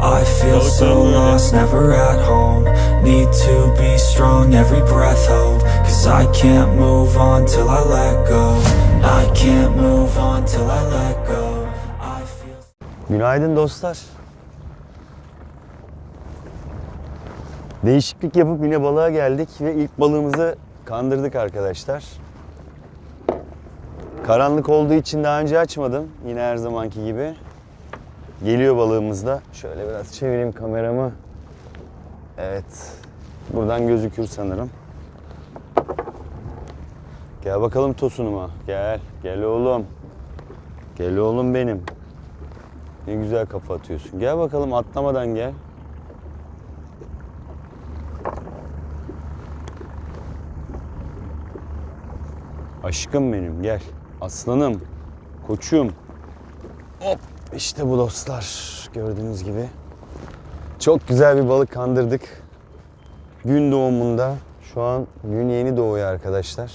I feel so lost, never at home Need to be strong, every breath hold Cause I can't move on till I let go I can't move on till I let go I feel Günaydın dostlar. Değişiklik yapıp yine balığa geldik ve ilk balığımızı kandırdık arkadaşlar. Karanlık olduğu için daha önce açmadım. Yine her zamanki gibi. Geliyor balığımız da. Şöyle biraz çevireyim kameramı. Evet. Buradan gözükür sanırım. Gel bakalım tosunuma. Gel. Gel oğlum. Gel oğlum benim. Ne güzel kafa atıyorsun. Gel bakalım atlamadan gel. Aşkım benim gel. Aslanım. Koçum. Hop. İşte bu dostlar. Gördüğünüz gibi. Çok güzel bir balık kandırdık. Gün doğumunda. Şu an gün yeni doğuyor arkadaşlar.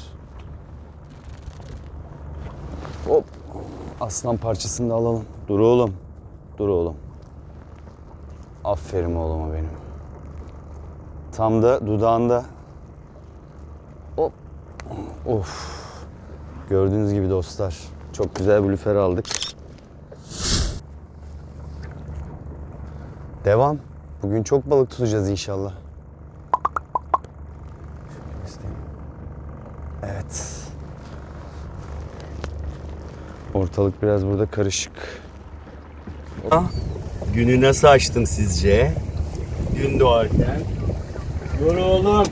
Hop. Aslan parçasını da alalım. Dur oğlum. Dur oğlum. Aferin oğluma benim. Tam da dudağında. Hop. Of. Gördüğünüz gibi dostlar. Çok güzel bir lüfer aldık. Devam. Bugün çok balık tutacağız inşallah. Evet. Ortalık biraz burada karışık. Günü nasıl açtım sizce? Gün doğarken. Dur oğlum.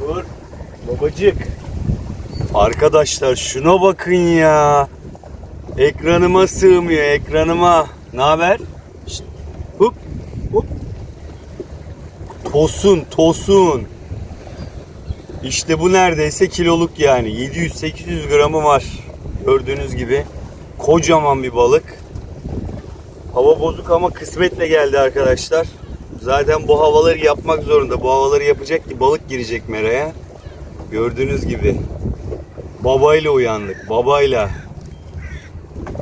Dur. Babacık. Arkadaşlar şuna bakın ya. Ekranıma sığmıyor ekranıma. Ne haber? Şşt. Hop. Hop. Tosun, tosun. İşte bu neredeyse kiloluk yani. 700-800 gramı var. Gördüğünüz gibi. Kocaman bir balık. Hava bozuk ama kısmetle geldi arkadaşlar. Zaten bu havaları yapmak zorunda. Bu havaları yapacak ki balık girecek meraya. Gördüğünüz gibi. Babayla uyandık. Babayla.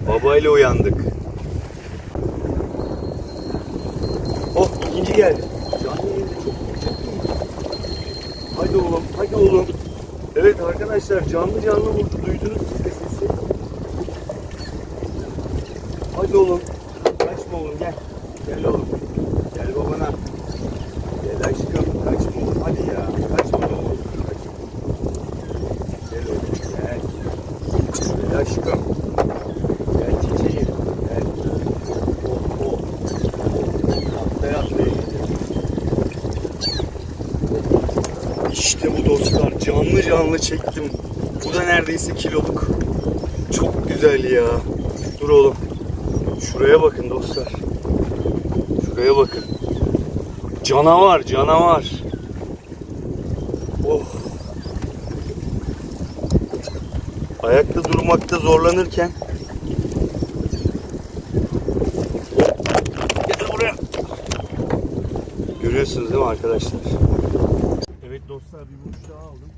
Babayla uyandık. Oh ikinci geldi. Canlı yayında çok Hadi oğlum, hadi oğlum. Evet arkadaşlar canlı canlı vurdu. Duydunuz siz de sesi. Hadi oğlum. Kaçma oğlum gel. Gel oğlum. Gel babana. Gel aşkım. Kaçma oğlum. Hadi ya. Kaçma oğlum. Kaçma. Gel oğlum. Gel. Gel aşkım. Gel çiçeğim. Gel. Oh oh. Atlaya atlaya gidiyor. İşte bu dostlar. Canlı canlı çektim. Bu da neredeyse kiloluk. Çok güzel ya. Dur oğlum. Şuraya bakın dostlar. Şuraya bakın. Canavar, canavar. Oh. Ayakta durmakta zorlanırken Gel buraya. Görüyorsunuz değil mi arkadaşlar? Evet dostlar bir vuruş daha aldım.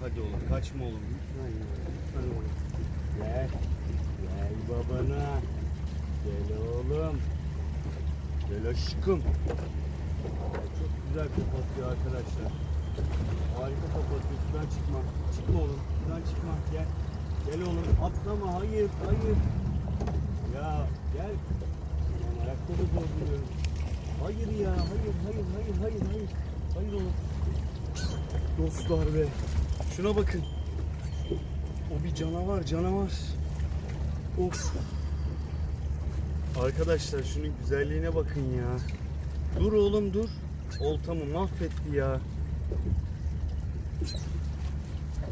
Hadi oğlum kaçma oğlum lütfen ya. Lütfen oğlum. Gel. Gel babana. Gel oğlum. Gel aşkım. Çok güzel kapatıyor arkadaşlar. Harika kapatıyor. Sudan çıkma. Çıkma oğlum. Sudan çıkma. Gel. Gel oğlum. Atlama. Hayır. Hayır. Ya gel. Lan ayakta da zor duruyorum. Hayır ya. Hayır. Hayır. Hayır. Hayır. Hayır. Hayır oğlum. Dostlar be. Şuna bakın. O bir canavar. Canavar. Of. Arkadaşlar şunun güzelliğine bakın ya. Dur oğlum dur. Oltamı mahvetti ya.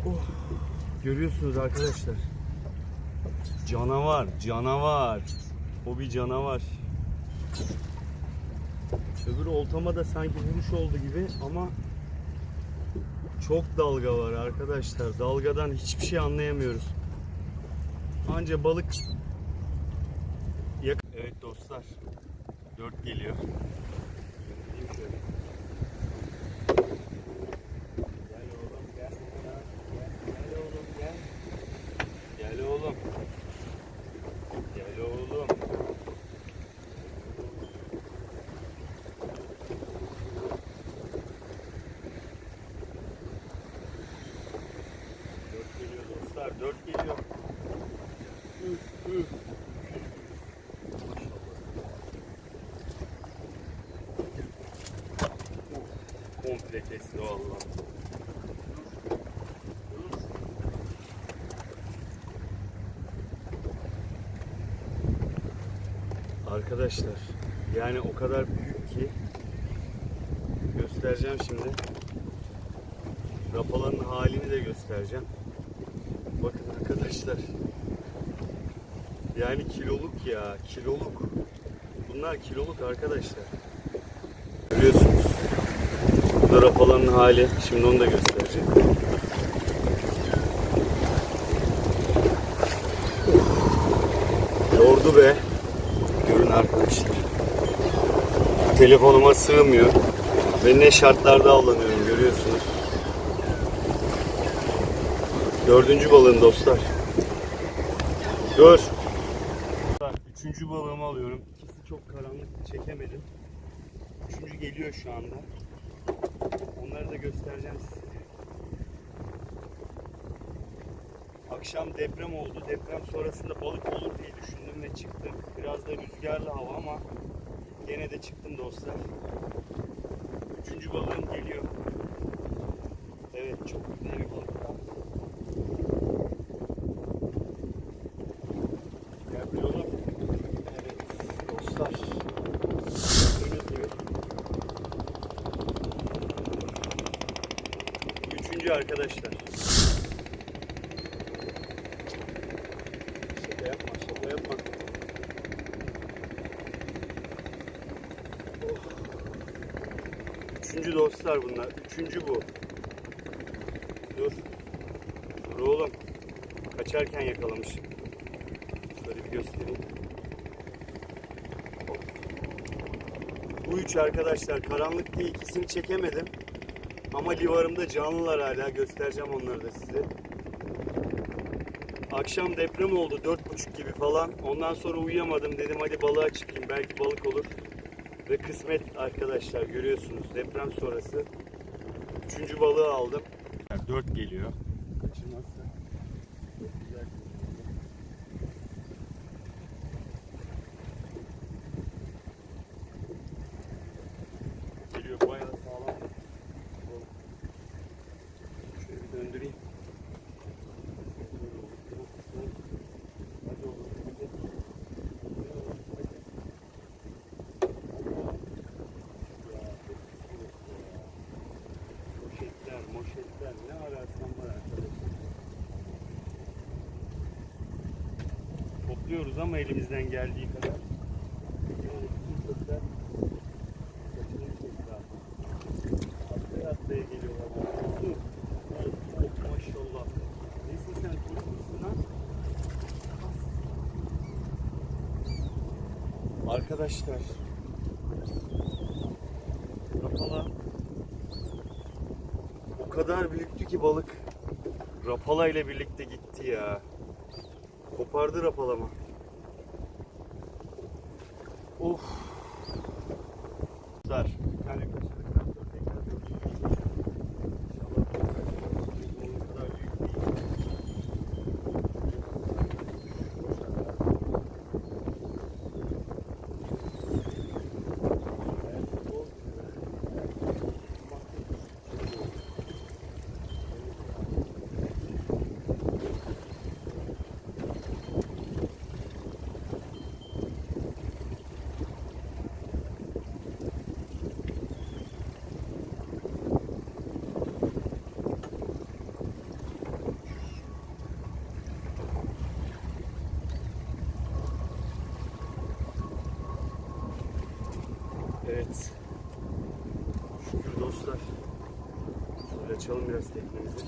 Oh. Görüyorsunuz arkadaşlar. Canavar, canavar. O bir canavar. Öbürü oltama da sanki vuruş oldu gibi ama çok dalga var arkadaşlar. Dalgadan hiçbir şey anlayamıyoruz. Anca balık evet dostlar. 4 geliyor. Şöyle. Gel oğlum gel. Gel, gel oğlum gel. Gel oğlum. Gel oğlum. Dört geliyor dostlar. Dört geliyor. Üf, üf. Komple kesti. Arkadaşlar yani o kadar büyük ki göstereceğim şimdi. Rapaların halini de göstereceğim. Bakın arkadaşlar. Yani kiloluk ya, kiloluk. Bunlar kiloluk arkadaşlar. Görüyorsunuz. Bu da rapaların hali. Şimdi onu da göstereceğim. Yordu be. Görün arkadaşlar. Telefonuma sığmıyor. Ve ne şartlarda avlanıyorum görüyorsunuz. Dördüncü balığım dostlar. Dur. Üçüncü balığımı alıyorum. İkisi çok karanlık çekemedim. Üçüncü geliyor şu anda. Göstereceğim size. Akşam deprem oldu. Deprem sonrasında balık olur diye düşündüm ve çıktım. Biraz da rüzgarlı hava ama gene de çıktım dostlar. Üçüncü balığım geliyor. Evet çok güzel bir balık. Gel buraya oğlum. Evet dostlar. Gördüğünüz gibi. Üçüncü arkadaşlar. Şaka yapma, şaka yapma. Oh. Üçüncü dostlar bunlar. Üçüncü bu. Dur. Dur oğlum. Kaçarken yakalamış. Şöyle bir göstereyim. Bu üç arkadaşlar karanlık diye ikisini çekemedim. Ama livarımda canlılar hala. Göstereceğim onları da size. Akşam deprem oldu dört buçuk gibi falan. Ondan sonra uyuyamadım dedim hadi balığa çıkayım belki balık olur. Ve kısmet arkadaşlar görüyorsunuz deprem sonrası. Üçüncü balığı aldım. Dört geliyor. Kaçırmazsa. Çok güzel. Geliyor bayağı sağlam. Şöyle bir döndüreyim. Hadi oğlum. Moşetler, moşetler ne ararsan var arkadaşlar. Topluyoruz ama elimizden geldiği kadar. Arkadaşlar. Rapala o kadar büyüktü ki balık. Rapala ile birlikte gitti ya. Kopardı rapalama. Of. Dostlar, bir açalım biraz teknemizi.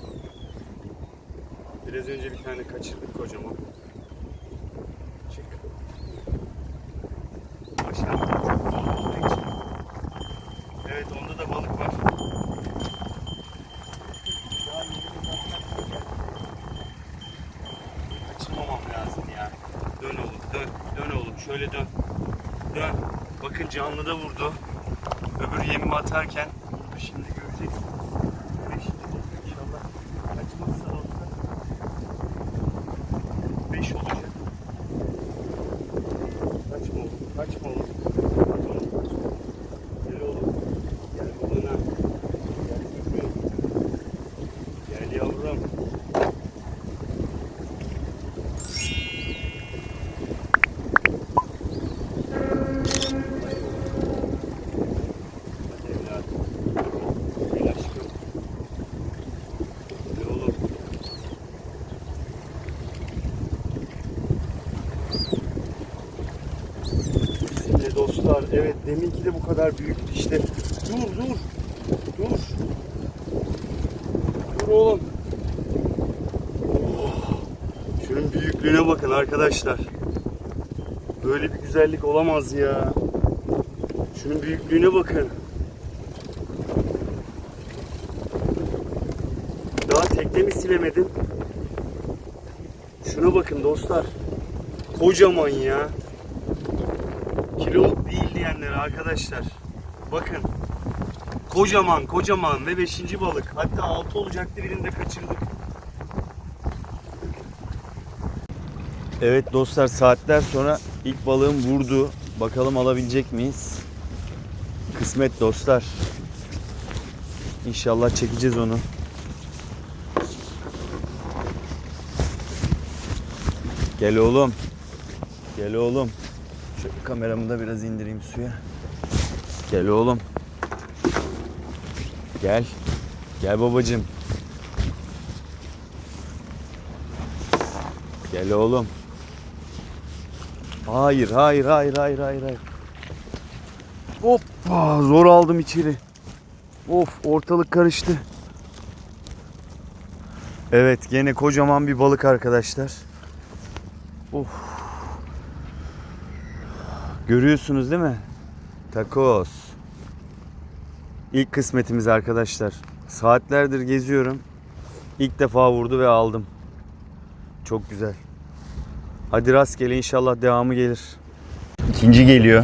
Biraz önce bir tane kaçırdık kocaman. Çık. Aşağıda. Evet onda da balık var. Kaçırmamam lazım ya. Dön oğlum dön. Şöyle dön. Dön. Bakın canlı da vurdu. Öbür yemimi atarken şimdi göreceksin. Beşinci balık inşallah. Kaçmazsa da olsa. Beş olacak. Kaçma oğlum. Kaçma oğlum. Hadi oğlum. Gel oğlum. Gel babana. Gel çocuğum. Gel yavrum. Hadi evladım. Gel aşkım. Hadi oğlum. Dostlar evet deminki de bu kadar büyüktü işte. Dur dur. Dur. Dur oğlum. Oh. Şunun büyüklüğüne bakın arkadaşlar. Böyle bir güzellik olamaz ya. Şunun büyüklüğüne bakın. Daha teknemi silemedim. Şuna bakın dostlar. Kocaman ya. Diyenler arkadaşlar. Bakın. Kocaman kocaman ve beşinci balık. Hatta altı olacaktı birini de kaçırdık. Evet dostlar saatler sonra ilk balığım vurdu. Bakalım alabilecek miyiz? Kısmet dostlar. İnşallah çekeceğiz onu. Gel oğlum. Gel oğlum. Şöyle kameramı da biraz indireyim suya. Gel oğlum. Gel. Gel babacım. Gel oğlum. Hayır, hayır, hayır, hayır, hayır, hayır. Hoppa, zor aldım içeri. Of, ortalık karıştı. Evet, gene kocaman bir balık arkadaşlar. Of. Görüyorsunuz değil mi? Takos. İlk kısmetimiz arkadaşlar. Saatlerdir geziyorum. İlk defa vurdu ve aldım. Çok güzel. Hadi rastgele inşallah devamı gelir. İkinci geliyor.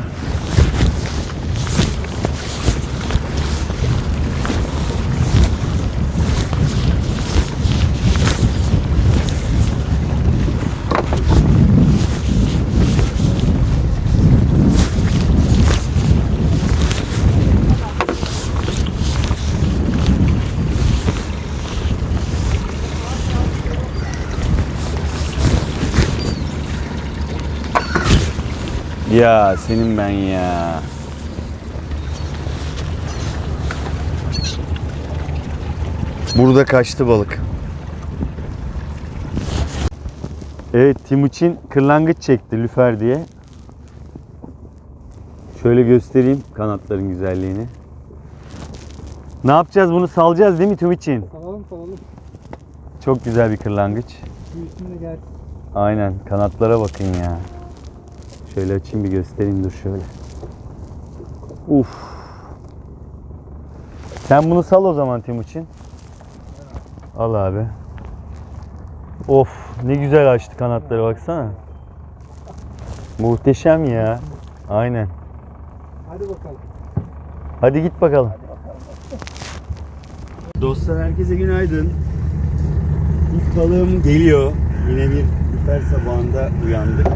Ya senin ben ya. Burada kaçtı balık. Evet Timuçin kırlangıç çekti lüfer diye. Şöyle göstereyim kanatların güzelliğini. Ne yapacağız bunu salacağız değil mi Timuçin? Salalım salalım. Çok güzel bir kırlangıç. Büyüsün de gelsin. Aynen kanatlara bakın ya. Şöyle açayım bir göstereyim dur şöyle. Uf. Sen bunu sal o zaman Timuçin. Al abi. Of ne güzel açtı kanatları baksana. Muhteşem ya. Aynen. Hadi bakalım. Hadi git bakalım. Dostlar herkese günaydın. İlk balığım geliyor. Yine bir lüfer sabahında uyandık.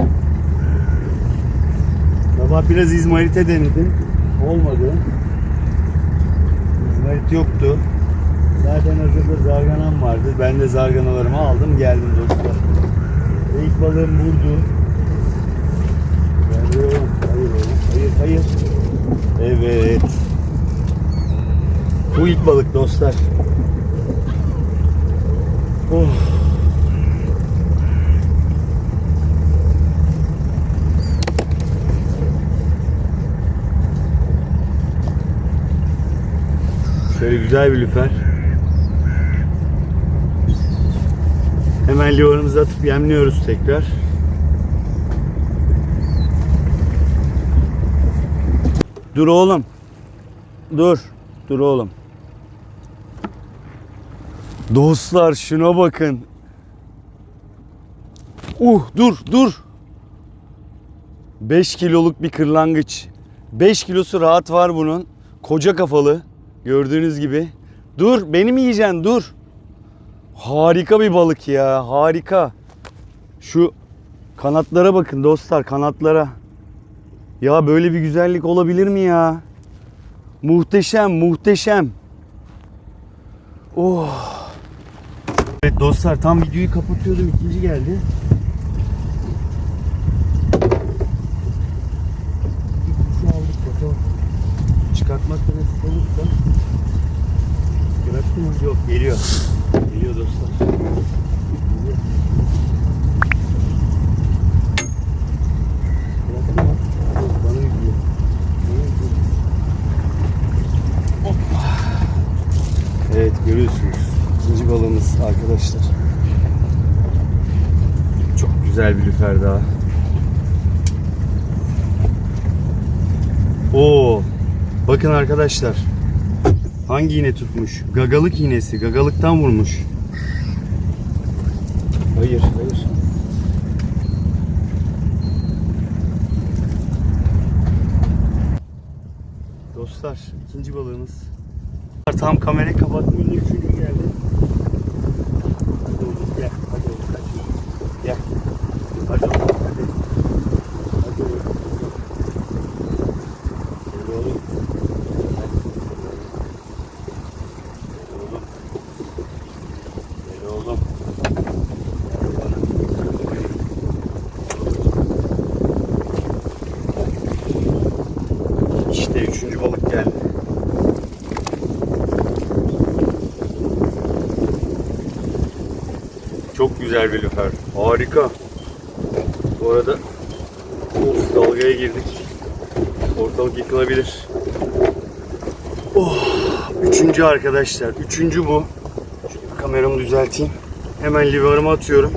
Sabah biraz izmarite denedim. Olmadı. İzmarit yoktu. Zaten hazırda zarganam vardı. Ben de zarganalarımı aldım geldim dostlar. Ve ilk balığım vurdu. Hayır hayır hayır hayır. Evet. Bu ilk balık dostlar. Oh. Şöyle güzel bir lüfer. Hemen livarımızı atıp yemliyoruz tekrar. Dur oğlum. Dur. Dur oğlum. Dostlar şuna bakın. Uh dur dur. 5 kiloluk bir kırlangıç. 5 kilosu rahat var bunun. Koca kafalı. Gördüğünüz gibi. Dur beni mi yiyeceksin dur. Harika bir balık ya harika. Şu kanatlara bakın dostlar kanatlara. Ya böyle bir güzellik olabilir mi ya? Muhteşem muhteşem. Oh. Evet dostlar tam videoyu kapatıyordum ikinci geldi. Bir kuşu aldık bakalım. Çıkartmakta nasip olursa. Bıraktınız yok geliyor. Geliyor dostlar. Evet görüyorsunuz. İkinci balığımız arkadaşlar. Çok güzel bir lüfer daha. Oo. Bakın arkadaşlar. Hangi iğne tutmuş? Gagalık iğnesi. Gagalıktan vurmuş. Hayır, hayır. Dostlar, ikinci balığımız. Tam kamerayı kapatmayınca üçüncü geldi. Gel, hadi oğlum kaç. Gel. Hadi oğlum hadi. Hadi oğlum. Hadi oğlum. Gel oğlum. Gel bana. İşte üçüncü balık geldi. Çok güzel bir lüfer. Harika. Bu arada of, dalgaya girdik. Ortalık yıkılabilir. Oh, üçüncü arkadaşlar. Üçüncü bu. Şöyle kameramı düzelteyim. Hemen livarıma atıyorum.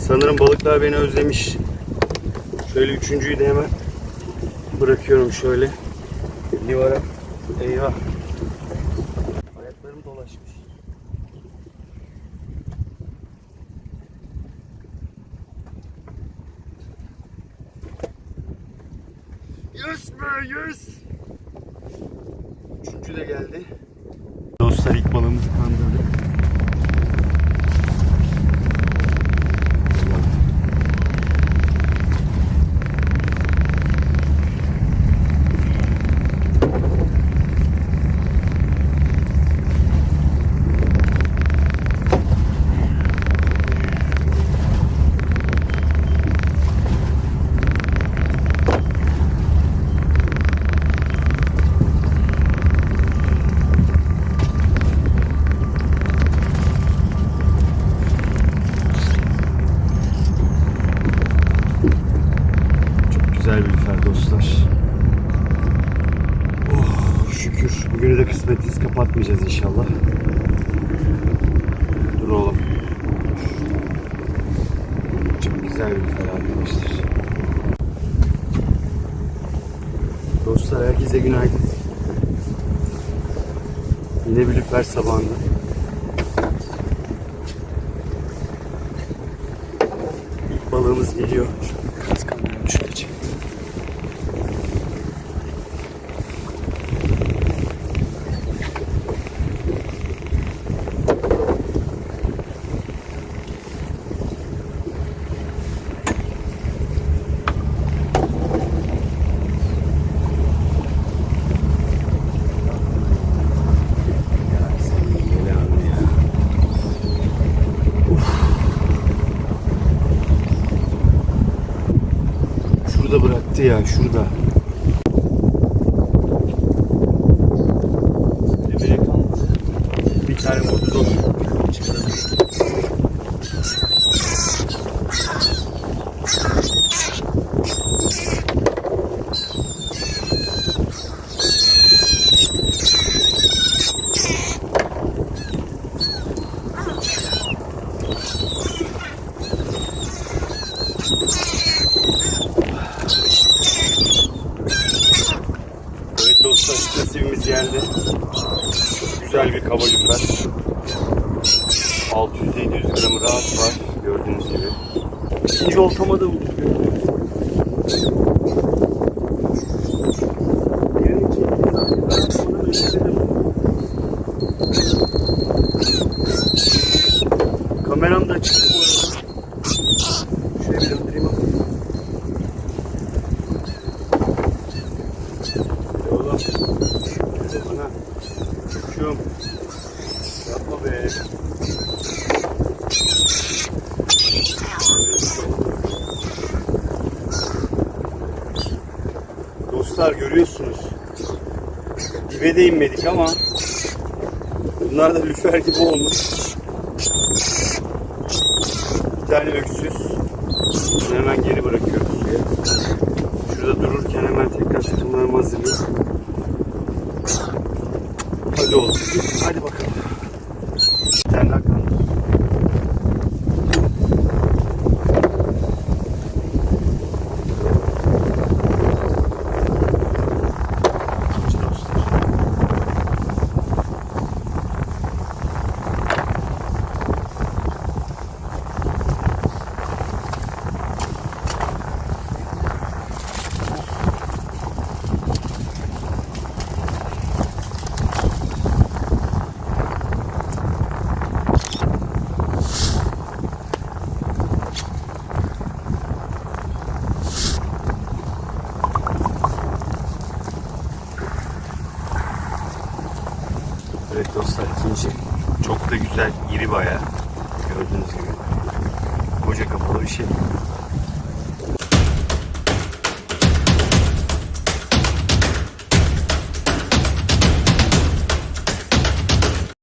Sanırım balıklar beni özlemiş. Şöyle üçüncüyü de hemen bırakıyorum şöyle. Livara. Eyvah. Ayaklarım dolaşmış. Yes be yes. Üçüncü de geldi. Dostlar ilk balığımızı kandırdık. Çok güzel bir lüfer dostlar. Oh şükür. Bugünü de kısmetsiz kapatmayacağız inşallah. Dur oğlum. Çok güzel bir lüfer arkadaşlar. Dostlar herkese günaydın. Yine bir lüfer sabahında. İlk balığımız geliyor. Şöyle biraz kamerayı şöyle çek. Ya senin belanı ya. Bıraktı ya şurada. Demire kalmadı. Bir tane vurdu dostum. Çıktı. Nasibimiz geldi. Güzel bir kaba lüfer. 600-700 gramı rahat var gördüğünüz gibi. İkinci oltama da vurdu. Yerini çekti. Ona öncesi de vurdu. Kameram da açık bu arada. Şöyle bir döndüreyim ama. Hadi oğlum. Hadi bana. Çocuğum. Yapma be. Dostlar görüyorsunuz. Dibe de inmedik ama bunlar da lüfer gibi olmuş. Bir tane